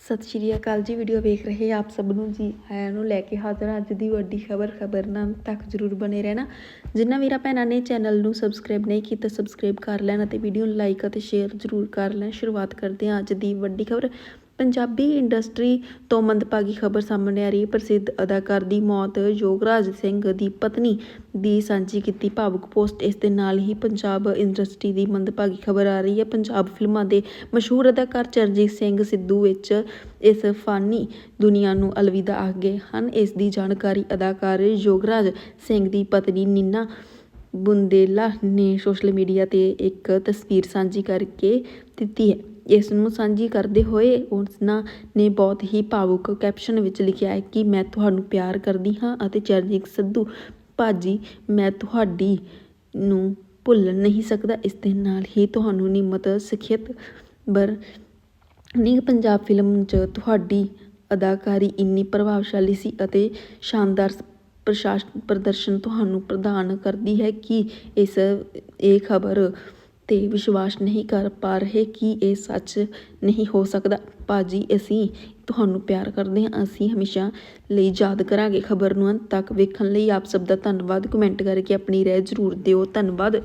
ਸਤਿ ਸ਼੍ਰੀ ਅਕਾਲ ਜੀ ਵੀਡੀਓ ਵੇਖ ਰਹੇ ਆਪ ਸਭ ਨੂੰ ਜੀ। ਆਇਆਂ ਨੂੰ ਲੈ ਕੇ ਹਾਜ਼ਰ ਹਾਂ ਅੱਜ ਦੀ ਵੱਡੀ ਖਬਰ ਖਬਰ ਤੱਕ ਜਰੂਰ ਬਣੇ ਰਹਿਣਾ। ਜਿਨ੍ਹਾਂ ਵੀਰਾਂ ਭੈਣਾਂ ਨੇ ਚੈਨਲ ਨੂੰ ਸਬਸਕ੍ਰਾਈਬ ਨਹੀਂ ਕੀਤਾ ਸਬਸਕ੍ਰਾਈਬ ਕਰ ਲੈਣ ਅਤੇ ਵੀਡੀਓ ਨੂੰ ਲਾਈਕ ਅਤੇ ਸ਼ੇਅਰ ਜਰੂਰ ਕਰ ਲੈਣ। ਸ਼ੁਰੂਆਤ ਕਰਦੇ ਹਾਂ ਅੱਜ ਦੀ ਵੱਡੀ ਖਬਰ। ਪੰਜਾਬੀ ਇੰਡਸਟਰੀ ਤੋਂ ਮੰਦਭਾਗੀ ਖਬਰ ਸਾਹਮਣੇ ਆ ਰਹੀ ਹੈ। ਪ੍ਰਸਿੱਧ ਅਦਾਕਾਰ ਦੀ ਮੌਤ ਯੋਗਰਾਜ ਸਿੰਘ ਦੀ ਪਤਨੀ ਦੀ ਸਾਂਝੀ ਕੀਤੀ ਭਾਵੁਕ ਪੋਸਟ। ਇਸ ਦੇ ਨਾਲ ਹੀ ਪੰਜਾਬ ਇੰਡਸਟਰੀ ਦੀ ਮੰਦਭਾਗੀ ਖਬਰ ਆ ਰਹੀ ਹੈ। ਪੰਜਾਬ ਫਿਲਮਾਂ ਦੇ ਮਸ਼ਹੂਰ ਅਦਾਕਾਰ ਚਰਨਜੀਤ ਸਿੰਘ ਸਿੱਧੂ ਵਿੱਚ ਇਸ ਫਾਨੀ ਦੁਨੀਆ ਨੂੰ ਅਲਵਿਦਾ ਆਖ ਗਏ ਹਨ। ਇਸ ਦੀ ਜਾਣਕਾਰੀ ਅਦਾਕਾਰ ਯੋਗਰਾਜ ਸਿੰਘ ਦੀ ਪਤਨੀ ਨੀਨਾ ਬੁੰਦੇਲਾ ਨੇ ਸੋਸ਼ਲ ਮੀਡੀਆ ਤੇ ਇੱਕ ਤਸਵੀਰ ਸਾਂਝੀ ਕਰਕੇ ਦਿੱਤੀ ਹੈ। ਇਸ ਨੂੰ ਸਾਂਝੀ ਕਰਦੇ ਹੋਏ ਉਸਨਾਂ ਨੇ ਬਹੁਤ ਹੀ ਭਾਵੁਕ ਕੈਪਸ਼ਨ ਵਿੱਚ ਲਿਖਿਆ ਹੈ ਕਿ ਮੈਂ ਤੁਹਾਨੂੰ ਪਿਆਰ ਕਰਦੀ ਹਾਂ ਅਤੇ ਚਰਨਜੀਤ ਸਿੱਧੂ ਭਾਜੀ, ਮੈਂ ਤੁਹਾਡੀ ਨੂੰ ਭੁੱਲ ਨਹੀਂ ਸਕਦਾ। ਇਸ ਦੇ ਨਾਲ ਹੀ ਤੁਹਾਨੂੰ ਨਿਮਤ ਸਿੱਖਿਅਤ ਬਰ ਨੀ ਪੰਜਾਬ ਫਿਲਮ 'ਚ ਤੁਹਾਡੀ ਅਦਾਕਾਰੀ ਇੰਨੀ ਪ੍ਰਭਾਵਸ਼ਾਲੀ ਸੀ ਅਤੇ ਸ਼ਾਨਦਾਰ ਪ੍ਰਸ਼ਾਸਨ ਪ੍ਰਦਰਸ਼ਨ ਤੁਹਾਨੂੰ ਪ੍ਰਦਾਨ ਕਰਦੀ ਹੈ ਕਿ ਇਸ, ਇਹ ਖਬਰ ਤੇ ਵਿਸ਼ਵਾਸ ਨਹੀਂ ਕਰ ਪਾ ਰਹੇ ਕਿ ਇਹ ਸੱਚ ਨਹੀਂ ਹੋ ਸਕਦਾ। ਭਾਜੀ, ਅਸੀਂ ਤੁਹਾਨੂੰ ਪਿਆਰ ਕਰਦੇ ਹਾਂ। ਅਸੀਂ ਹਮੇਸ਼ਾ ਲਈ ਯਾਦ ਕਰਾਂਗੇ। ਖਬਰ ਨੂੰ ਅੰਤ ਤੱਕ ਵੇਖਣ ਲਈ ਆਪ ਸਭ ਦਾ ਧੰਨਵਾਦ। ਕਮੈਂਟ ਕਰਕੇ ਆਪਣੀ ਰਾਏ ਜ਼ਰੂਰ ਦਿਓ। ਧੰਨਵਾਦ।